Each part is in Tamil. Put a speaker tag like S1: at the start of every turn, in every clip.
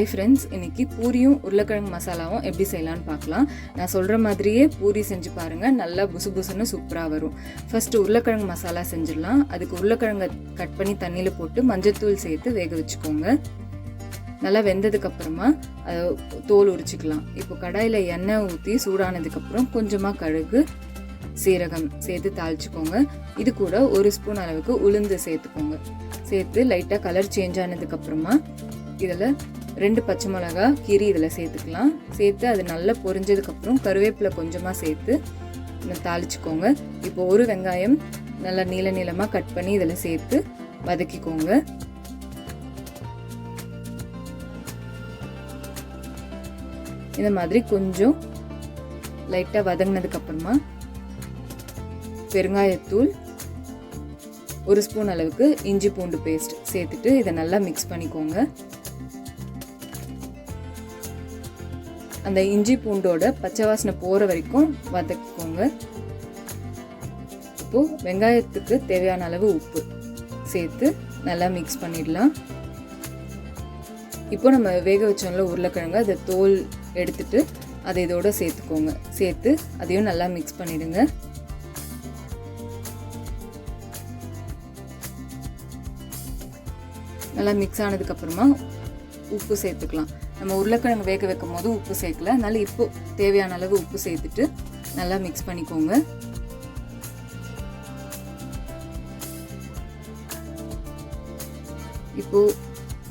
S1: ஹாய் ஃப்ரெண்ட்ஸ் இன்னைக்கு பூரியும் உருளைக்கிழங்கு மசாலாவும் எப்படி செய்யலான்னு பார்க்கலாம். நான் சொல்கிற மாதிரியே பூரி செஞ்சு பாருங்கள் நல்லா புசு புசுன்னு சூப்பராக வரும். ஃபஸ்ட்டு உருளைக்கிழங்கு மசாலா செஞ்சிடலாம். அதுக்கு உருளைக்கிழங்கை கட் பண்ணி தண்ணியில் போட்டு மஞ்சத்தூள் சேர்த்து வேக வச்சுக்கோங்க. நல்லா வெந்ததுக்கப்புறமா அதை தோல் உரிச்சிக்கலாம். இப்போ கடாயில் எண்ணெய் ஊற்றி சூடானதுக்கப்புறம் கொஞ்சமாக கடுகு சீரகம் சேர்த்து தாளிச்சுக்கோங்க. இது கூட ஒரு ஸ்பூன் அளவுக்கு உளுந்து சேர்த்துக்கோங்க. சேர்த்து லைட்டாக கலர் சேஞ்ச் ஆனதுக்கப்புறமா இதில் ரெண்டு பச்சை மிளகா கீரி இதில் சேர்த்துக்கலாம். சேர்த்து அது நல்லா பொரிஞ்சதுக்கப்புறம் கருவேப்பிலை கொஞ்சமாக சேர்த்து தாளிச்சுக்கோங்க. இப்போ ஒரு வெங்காயம் நல்லா நீள நீளமாக கட் பண்ணி இதில் சேர்த்து வதக்கிக்கோங்க. இந்த மாதிரி கொஞ்சம் லைட்டாக வதங்கினதுக்கப்புறமா பெருங்காயத்தூள் ஒரு ஸ்பூன் அளவுக்கு இஞ்சி பூண்டு பேஸ்ட் சேர்த்துட்டு இதை நல்லா மிக்ஸ் பண்ணிக்கோங்க. அந்த இஞ்சி பூண்டோட பச்சை வாசனை போகிற வரைக்கும் வதக்கிக்கோங்க. இப்போது வெங்காயத்துக்கு தேவையான அளவு உப்பு சேர்த்து நல்லா மிக்ஸ் பண்ணிடலாம். இப்போ நம்ம வேக வச்சோம்ல உருளைக்கிழங்கு அதை தோல் எடுத்துட்டு அதை இதோட சேர்த்துக்கோங்க. சேர்த்து அதையும் நல்லா மிக்ஸ் பண்ணிடுங்க. நல்லா மிக்ஸ் ஆனதுக்கப்புறமா உப்பு சேர்த்துக்கலாம். நம்ம உருளைக்கிழங்கு வேக வைக்கும் போது உப்பு சேர்க்கல. அதனால் இப்போ தேவையான அளவு உப்பு சேர்த்துட்டு நல்லா மிக்ஸ் பண்ணிக்கோங்க. இப்போ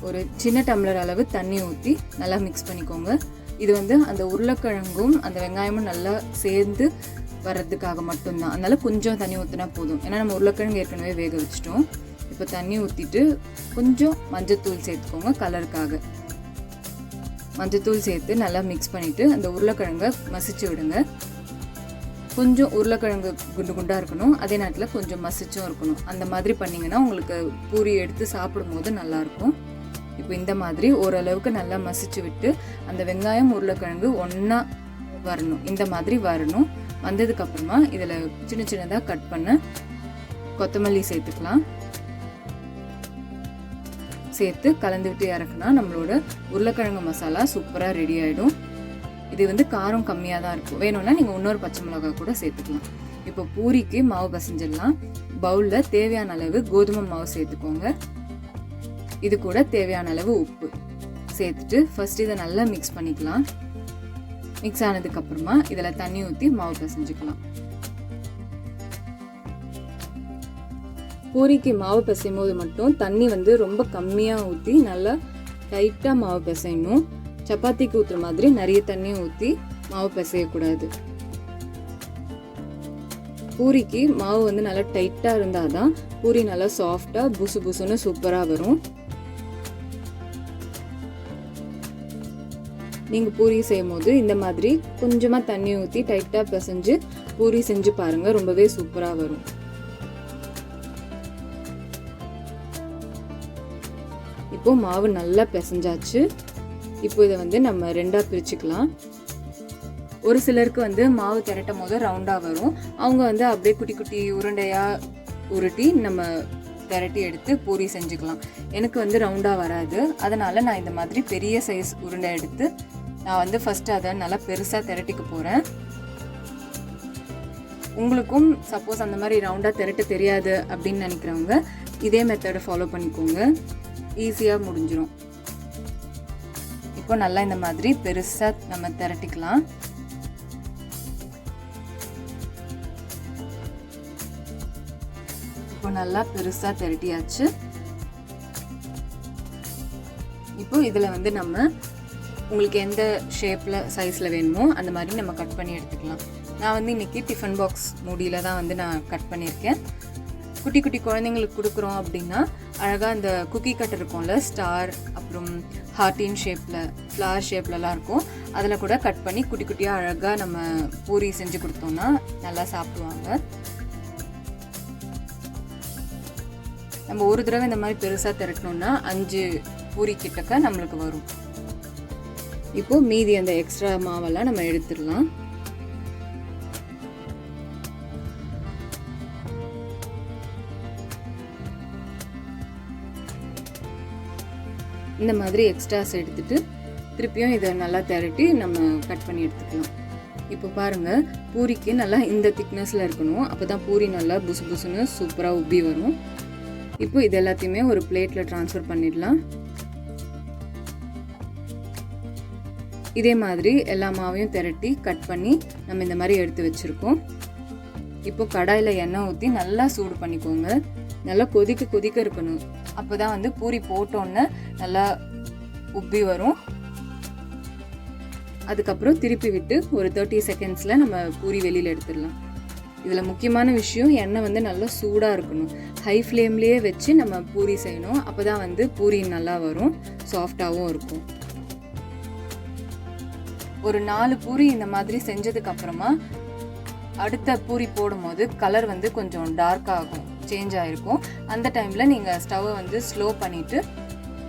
S1: ஒரு சின்ன டம்ளர் அளவு தண்ணி ஊற்றி நல்லா மிக்ஸ் பண்ணிக்கோங்க. இது வந்து அந்த உருளைக்கிழங்கும் அந்த வெங்காயமும் நல்லா சேர்ந்து வர்றதுக்காக மட்டும்தான். அதனால் கொஞ்சம் தண்ணி ஊற்றினா போதும். ஏன்னா நம்ம உருளைக்கிழங்கு ஏற்கனவே வேக வச்சிட்டோம். இப்போ தண்ணி ஊற்றிட்டு கொஞ்சம் மஞ்சத்தூள் சேர்த்துக்கோங்க கலருக்காக மஞ்சத்தூள் சேர்த்து நல்லா மிக்ஸ் பண்ணிவிட்டு அந்த உருளைக்கிழங்கை மசிச்சு விடுங்க. கொஞ்சம் உருளைக்கிழங்கு குண்டு குண்டாக இருக்கணும். அதே நேரத்தில் கொஞ்சம் மசிச்சும் இருக்கணும். அந்த மாதிரி பண்ணிங்கன்னா உங்களுக்கு பூரி எடுத்து சாப்பிடும்போது நல்லாயிருக்கும். இப்போ இந்த மாதிரி ஓரளவுக்கு நல்லா மசிச்சு விட்டு அந்த வெங்காயம் உருளைக்கிழங்கு ஒன்றா வரணும். இந்த மாதிரி வரணும். வந்ததுக்கப்புறமா இதில் சின்ன சின்னதாக கட் பண்ண கொத்தமல்லி சேர்த்துக்கலாம். சேர்த்து கலந்துக்கிட்டு இறக்குனா நம்மளோட உருளைக்கிழங்கு மசாலா சூப்பராக ரெடி ஆகிடும் இது வந்து காரம் கம்மியாக தான் இருக்கும். வேணும்னா நீங்கள் இன்னொரு பச்சை மிளகாய் கூட சேர்த்துக்கலாம். இப்போ பூரிக்கு மாவு பசைஞ்சிடலாம். பவுலில் தேவையான அளவு கோதுமை மாவு சேர்த்துக்கோங்க. இது கூட தேவையான அளவு உப்பு சேர்த்துட்டு ஃபர்ஸ்ட் இதை நல்லா மிக்ஸ் பண்ணிக்கலாம். மிக்ஸ் ஆனதுக்கப்புறமா இதில் தண்ணி ஊற்றி மாவு பசைஞ்சுக்கலாம். பூரிக்கு மாவு பிசையும் போது மட்டும் தண்ணி வந்து ரொம்ப கம்மியாக ஊற்றி நல்லா டைட்டாக மாவு பிசையணும். சப்பாத்திக்கு ஊற்றுற மாதிரி நிறைய தண்ணி ஊற்றி மாவு பிசையக்கூடாது. பூரிக்கு மாவு வந்து நல்லா டைட்டாக இருந்தால் தான் பூரி நல்லா சாஃப்டாக புசு புசுன்னு சூப்பராக வரும். நீங்கள் பூரி செய்யும் போது இந்த மாதிரி கொஞ்சமாக தண்ணி ஊற்றி டைட்டாக பிசைஞ்சு பூரி செஞ்சு பாருங்கள் ரொம்பவே சூப்பராக வரும். இப்போ மாவு நல்லா பிசைஞ்சாச்சு. இப்போ இதை வந்து நம்ம ரெண்டாக பிரிச்சுக்கலாம். ஒரு சிலருக்கு வந்து மாவு திரட்டும் போது ரவுண்டாக வரும். அவங்க வந்து அப்படியே குட்டி குட்டி உருண்டையாக உருட்டி நம்ம திரட்டி எடுத்து பூரி செஞ்சுக்கலாம். எனக்கு வந்து ரவுண்டாக வராது. அதனால் நான் இந்த மாதிரி பெரிய சைஸ் உருண்டை எடுத்து நான் வந்து ஃபஸ்ட்டு அதை நல்லா பெருசாக திரட்டிக்க போகிறேன் உங்களுக்கும் சப்போஸ் அந்த மாதிரி ரவுண்டாக திரட்ட தெரியாது அப்படின்னு நினைக்கிறவங்க இதே மெத்தடை ஃபாலோ பண்ணிக்கோங்க. ஈஸியாக முடிஞ்சிடும் இப்போ நல்லா இந்த மாதிரி பெருசாக நம்ம திரட்டிக்கலாம். இப்போ நல்லா பெருசாக திரட்டியாச்சு. இப்போ இதில் வந்து நம்ம உங்களுக்கு எந்த ஷேப்பில் சைஸில் வேணுமோ அந்த மாதிரி நம்ம கட் பண்ணி எடுத்துக்கலாம். நான் வந்து இன்றைக்கி டிஃபன் பாக்ஸ் மூடியில் தான் வந்து நான் கட் பண்ணியிருக்கேன். குட்டி குட்டி குழந்தைங்களுக்கு கொடுக்குறோம் அப்படின்னா அழகாக அந்த குக்கி கட் இருக்கும்ல ஸ்டார் அப்புறம் ஹார்டின் ஷேப்பில் ஃப்ளவர் ஷேப்லலாம் இருக்கும். அதில் கூட கட் பண்ணி குட்டி குட்டியாக அழகாக நம்ம பூரி செஞ்சு கொடுத்தோம்னா நல்லா சாப்பிடுவாங்க. நம்ம ஒரு தடவை இந்த மாதிரி பெருசாக திரட்டணும்னா அஞ்சு பூரி கிட்டக்க நம்மளுக்கு வரும். இப்போது மீதி அந்த எக்ஸ்ட்ரா மாவெல்லாம் நம்ம எடுத்துடலாம். இந்த மாதிரி எக்ஸ்ட்ராஸ் எடுத்துகிட்டு திருப்பியும் இதை நல்லா திரட்டி நம்ம கட் பண்ணி எடுத்துக்கலாம். இப்போ பாருங்கள் பூரிக்கு நல்லா இந்த திக்னஸில் இருக்கணும். அப்போ தான் பூரி நல்லா புசு புசுன்னு சூப்பராக உப்பி வரும். இப்போ இது எல்லாத்தையுமே ஒரு பிளேட்டில் ட்ரான்ஸ்ஃபர் பண்ணிடலாம். இதே மாதிரி எல்லா மாவையும் திரட்டி கட் பண்ணி நம்ம இந்த மாதிரி எடுத்து வச்சுருக்கோம். இப்போ கடாயில் எண்ணெய் ஊற்றி நல்லா சூடு பண்ணிக்கோங்க. நல்லா கொதிக்க கொதிக்க இருக்கணும். அப்போ தான் வந்து பூரி போட்டோன்னே நல்லா உப்பி வரும். அதுக்கப்புறம் திருப்பி விட்டு ஒரு தேர்ட்டி செகண்ட்ஸில் நம்ம பூரி வெளியில் எடுத்துடலாம். இதில் முக்கியமான விஷயம் எண்ணெய் வந்து நல்லா சூடாக இருக்கணும். ஹை ஃப்ளேம்லேயே வச்சு நம்ம பூரி செய்யணும். அப்போ தான் வந்து பூரி நல்லா வரும். சாஃப்டாகவும் இருக்கும். ஒரு நாலு பூரி இந்த மாதிரி செஞ்சதுக்கப்புறமா அடுத்த பூரி போடும்போது கலர் வந்து கொஞ்சம் டார்க் ஆகும் சேஞ்ச் ஆகிருக்கும் அந்த டைமில் நீங்கள் ஸ்டவ்வை வந்து ஸ்லோ பண்ணிவிட்டு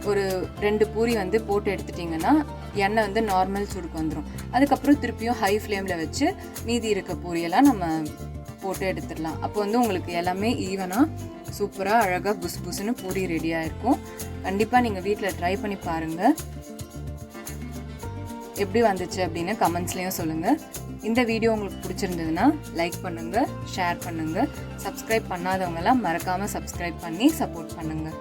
S1: ஒரு ரெண்டு பூரி வந்து போட்டு எடுத்துட்டிங்கன்னா எண்ணெய் வந்து நார்மல் சூடுக்கு வந்துடும் அதுக்கப்புறம் திருப்பியும் ஹை ஃப்ளேமில் வச்சு மீதி இருக்க பூரியெல்லாம் நம்ம போட்டு எடுத்துடலாம். அப்போ வந்து உங்களுக்கு எல்லாமே ஈவனாக சூப்பராக அழகாக புஸ் புஸ்னு பூரி ரெடியாக இருக்கும் கண்டிப்பாக நீங்கள் வீட்டில் ட்ரை பண்ணி பாருங்கள் எப்படி வந்துச்சு அப்படின்னு கமெண்ட்ஸ்லேயும் சொல்லுங்கள் இந்த வீடியோ உங்களுக்கு பிடிச்சிருந்ததுன்னா லைக் பண்ணுங்கள் ஷேர் பண்ணுங்கள் சப்ஸ்கிரைப் பண்ணாதவங்கெல்லாம் மறக்காமல் சப்ஸ்கிரைப் பண்ணி சப்போர்ட் பண்ணுங்கள்